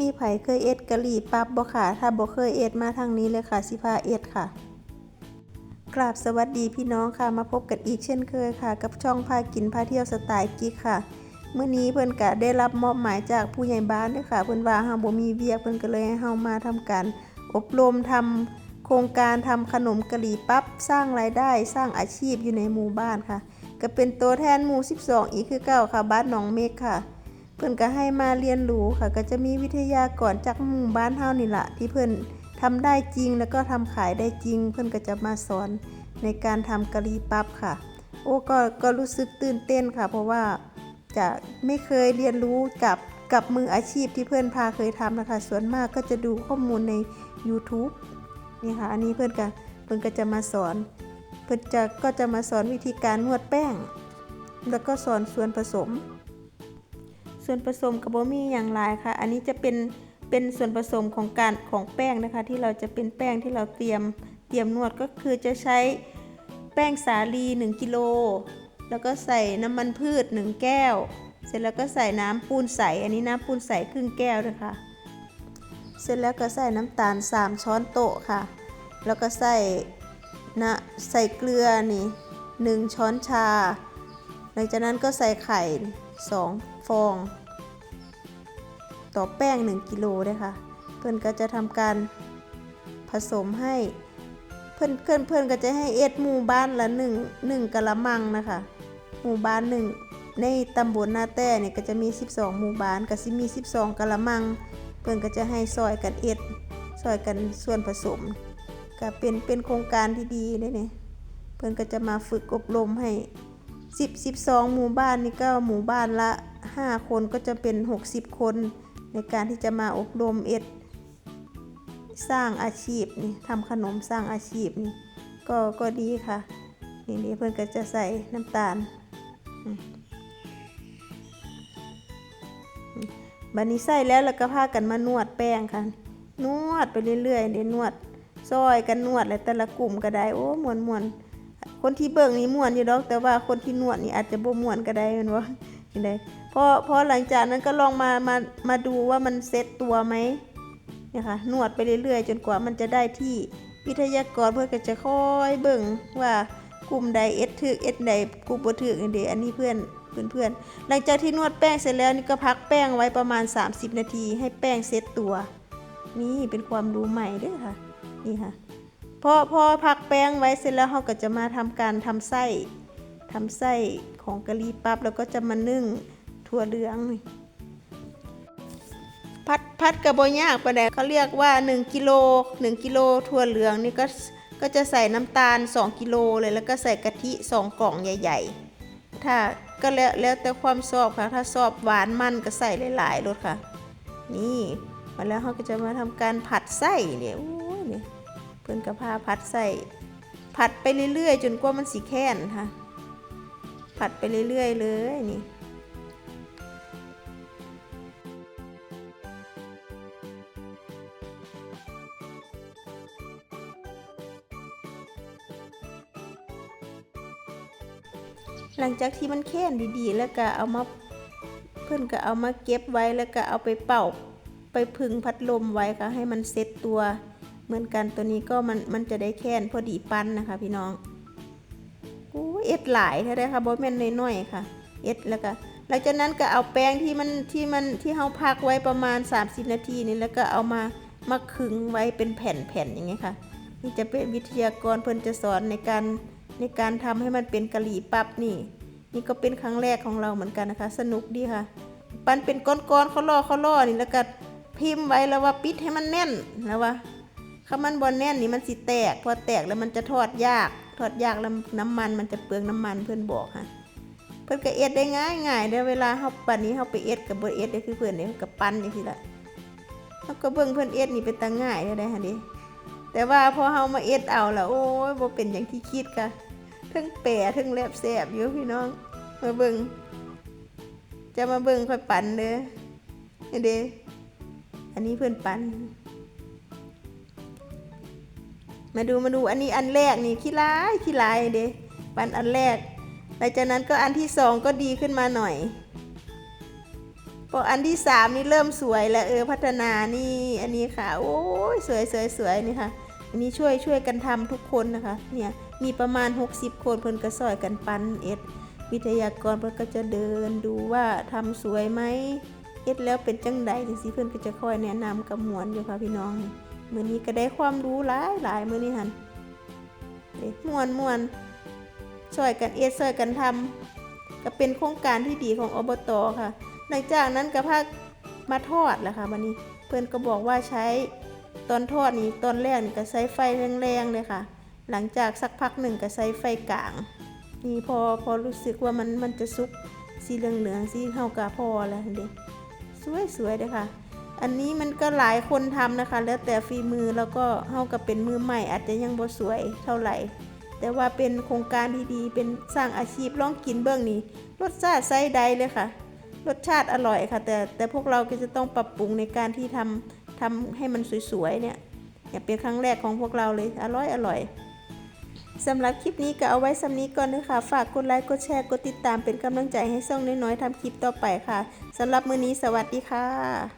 มีไผเคยเอ็ดกะหรี่ปั๊บบ่ค่ะ ถ้าบ่เคยเอ็ดมาทางนี้เลยค่ะสิพาเอ็ดค่ะ กราบสวัสดีพี่น้องค่ะ มาพบกันอีกเช่นเคยค่ะ กับช่องพากินพาเที่ยวสไตล์กิ๊กค่ะเมื่อนี้เพิ่นก็ได้รับมอบหมายจากผู้ใหญ่บ้านเด้วยค่ะเพิ่นว่าเฮาบ่มีเวียกเพิ่นก็เลยให้เฮามาทำการอบรมทำโครงการทำขนมกะหรี่ปั๊บสร้างรายได้สร้างอาชีพอยู่ในหมู่บ้านค่ะ ก็เป็นตัวแทนหมู่ 12 อีกคือเก่าค่ะบ้านหนองเมฆค่ะ เพิ่นก็ให้มาเรียนรู้ค่ะ ก็จะมีวิทยากรจากหมู่บ้านเฮานี่ละที่เพิ่นทำได้จริงแล้วก็ทำขายได้จริง เพิ่นก็จะมาสอนในการทำกะหรี่ปั๊บค่ะ โอ้ก็ก็รู้สึกตื่นเต้นค่ะ เพราะว่าจะไม่เคยเรียนรู้กับกับมืออาชีพที่เพื่อนพาเคยทำนะคะ ส่วนมากก็จะดูข้อมูลใน YouTube นี่ค่ะ อันนี้เพื่อนก็เพื่อนก็จะมาสอน เพื่อนจะก็จะมาสอนวิธีการนวดแป้ง แล้วก็สอนส่วนผสม ส่วนผสมกับบ่มีอย่างไรค่ะ อันนี้จะเป็นเป็นส่วนผสมของการของแป้งนะคะ ที่เราจะเป็นแป้งที่เราเตรียมเตรียมนวดก็คือจะใช้แป้งสาลี1กิโลแล้วก็ใส่น้ำมันพืช 1 แก้ว เสร็จแล้วก็ใส่น้ำปูนใส อันนี้น้ำปูนใสครึ่งแก้วนะคะ เสร็จแล้วก็ใส่น้ำตาล 3 ช้อนโต๊ะค่ะ แล้วก็ใส่นะใส่เกลือนี่ 1 ช้อนชา หลังจากนั้นก็ใส่ไข่ 2 ฟอง ต่อแป้ง 1 กิโลด้วยค่ะ เพื่อนก็จะทำการผสมให้ เพื่อนเพื่อนเพื่อนก็จะให้เอ็ดหมู่บ้านละหนึ่งหนึ่งกะละมังนะคะหมู่บ้านหนึ่งในตำบลนาแต้เนี่ยก็จะมี 12 หมู่บ้านก็สิมี 12กะละมัง เพื่อนก็จะให้ซอยกันเอ็ดซอยกันส่วนผสม ก็เป็นเป็นโครงการที่ดีเลยเนี่ยเพื่อนก็จะมาฝึกอบรมให้ 10 12 หมู่บ้านนี่ก็หมู่บ้านละ 5 คนก็จะเป็น 60 คน ในการที่จะมาอบรมเอ็ด สร้างอาชีพนี่ทำขนมสร้างอาชีพนี่ก็ก็ดีค่ะ นี่นี่เพื่อนก็จะใส่น้ำตาลบันนี้ใส่แล้วแล้วก็พากันมานวดแป้งค่ะ นวดไปเรื่อยๆเดี๋ยวนวดซอยกันนวดแล้วแต่ละกลุ่มก็ได้โอ้มวนมวนคนที่เบิ่งนี่มวนอยู่ดอกแต่ว่าคนที่นวดนี่อาจจะบ่มวนก็ได้แมันว่า จังไดพอพอหลังจากนั้นก็ลองมามามาดูว่ามันเซ็ตตัวไหมเนี่ยค่ะนวดไปเรื่อยๆ จนกว่ามันจะได้ที่วิทยากรเพื่อก็จะค่อยเบิ่งว่ากลุ่มใดเอสถึกเอสใดกลุ่มบ่ถึกอันเดอันนี้เพื่อนเพื่อนเพื่อนหลังจากที่นวดแป้งเสร็จแล้วนี่ก็พักแป้งไว้ประมาณ 30 นาที ให้แป้งเซ็ตตัว นี่เป็นความรู้ใหม่ด้วยค่ะนี่ค่ะพอพอพักแป้งไว้เสร็จแล้วเราก็จะมาทำการทำไส้ ทำไส้ของกะหรี่ปั๊บแล้วก็จะมานึ่งถั่วเหลือง พัดพัดกระบอยากปะแดเขาเรียกว่า1กิโล1กิโลถั่วเหลืองนี่ก็ก็จะใส่น้ำตาล 2 กิโลเลยแล้วก็ใส่กะทิ 2 กล่องใหญ่ ๆ ถ้าก็แล้วแล้วแต่ความชอบค่ะ ถ้าชอบหวานมันก็ใส่หลายๆรสค่ะ นี่มาแล้วเขาก็จะมาทำการผัดไส้เนี่ยโอ้ยเนี่ยเพื่อนกระพาผัดไส้ผัดไปเรื่อยๆ จนกว่ามันสีแค้นค่ะ ผัดไปเรื่อยๆเลยนี่หลังจากที่มันแค้นดีๆ แล้วก็เอามาเพื่อนก็เอามาเก็บไว้แล้วก็เอาไปเป่าไปพึ่งพัดลมไว้ค่ะให้มันเซ็ตตัว เหมือนกันตัวนี้ก็มันมันจะได้แค้นพอดีปั้นนะคะ พี่น้อง เอ็ดหลายเท่าได้ค่ะบอแม่นน้อยๆค่ะ เอ็ดแล้วก็หลังจากนั้นก็เอาแป้งที่มันที่มันที่เฮาพักไว้ประมาณ 30 นาทีนี่แล้วก็เอามามาขึงไว้เป็นแผ่นๆอย่างเงี้ยค่ะ นี่จะเป็นวิทยากรเพิ่นจะสอนในการในการทำให้มันเป็นกะหรี่ปั๊บนี่ นี่ก็เป็นครั้งแรกของเราเหมือนกันนะคะ สนุกดีค่ะ ปั้นเป็นก้อนๆเขาล่อเขาล่อนี่แล้วก็พิมพ์ไว้แล้วว่าปิดให้มันแน่นแล้วว่าถ้ามันบอลแน่นนี่มันสิแตก พอแตกแล้วมันจะทอดยาก ทอดยากแล้วน้ำมันมันจะเปลืองน้ำมันเพื่อนบอกค่ะ เพื่อนก็เอ็ดได้ง่ายง่ายเด้อเวลาเขาปั้นนี้เขาไปเอ็ดกับเบอร์เอ็ดได้คือเพื่อนเนี่ยกับปั้นอย่างที่ละเขาก็เบิ่งเพื่อนเอ็ดนี่เป็นตาง่ายได้ได้ค่ะดิแต่ว่าพอเฮามาเอ็ดเอาละโอ้ยบ่เป็นอย่างที่คิดค่ะทั้งแปรทั้งแลบแสบอยู่พี่น้อง มาเบิ่งจะมาเบิ่งค่อยปั่นเด้อนี่เด้อันนี้เพื่อนปั่น มาดูมาดูอันนี้อันแรกนี่ขี้ร้ายขี้ร้ายเด้ปันอันแรกหลังจากนั้นก็อันที่สองก็ดีขึ้นมาหน่อยพออันที่สามนี่เริ่มสวยแล้วเออพัฒนานี่อันนี้ค่ะ โอ้ยสวยสวยสวยนี่ค่ะ อันนี้ช่วยช่วยกันทำทุกคนนะคะ เนี่ยมีประมาณ 60 คนเพิ่นก็ซอยกันปั้นเอ็ดวิทยากรเพิ่นก็จะเดินดูว่าทำสวยไหมเอ็ดแล้วเป็นจังใดจังซี่เพิ่นก็จะคอยแนะนำกับหมวนอยู่ค่ะพี่น้องนี่ มือนี้ก็ได้ความรู้หลายหลายมือนี้หันเด้ม่วนมวนช่วยกันเอดช่วยกันทำก็เป็นโครงการที่ดีของอบตค่ะ หลังจากนั้นก็พามาทอดแหละค่ะวันนี้ เพื่อนก็บอกว่าใช้ตอนทอดนี่ตอนแรกนี่ก็ใช้ไฟแรงๆเลยค่ะ หลังจากสักพักหนึ่งก็ใช้ไฟกลาง นี่พอพอรู้สึกว่ามันมันจะสุกสีเหลืองๆสีเฮากะพอแล้วเด็กสวยๆเลยค่ะ อันนี้มันก็หลายคนทำนะคะ แล้วแต่ฝีมือแล้วก็เฮากับเป็นมือใหม่อาจจะยังบ่สวยเท่าไหร่ แต่ว่าเป็นโครงการที่ดีเป็นสร้างอาชีพลองกินเบื้องนี้รสชาติไซใดเลยค่ะ รสชาติอร่อยค่ะ แต่แต่พวกเราก็จะต้องปรับปรุงในการที่ทำทำให้มันสวยๆเนี่ยอย่าเป็นครั้งแรกของพวกเราเลยอร่อยอร่อยสำหรับคลิปนี้ก็เอาไว้สำนี้ก่อนนะคะ ฝากกดไลค์กดแชร์กดติดตามเป็นกำลังใจให้ช่องน้อยๆทำคลิปต่อไปค่ะสำหรับมื้อนี้สวัสดีค่ะ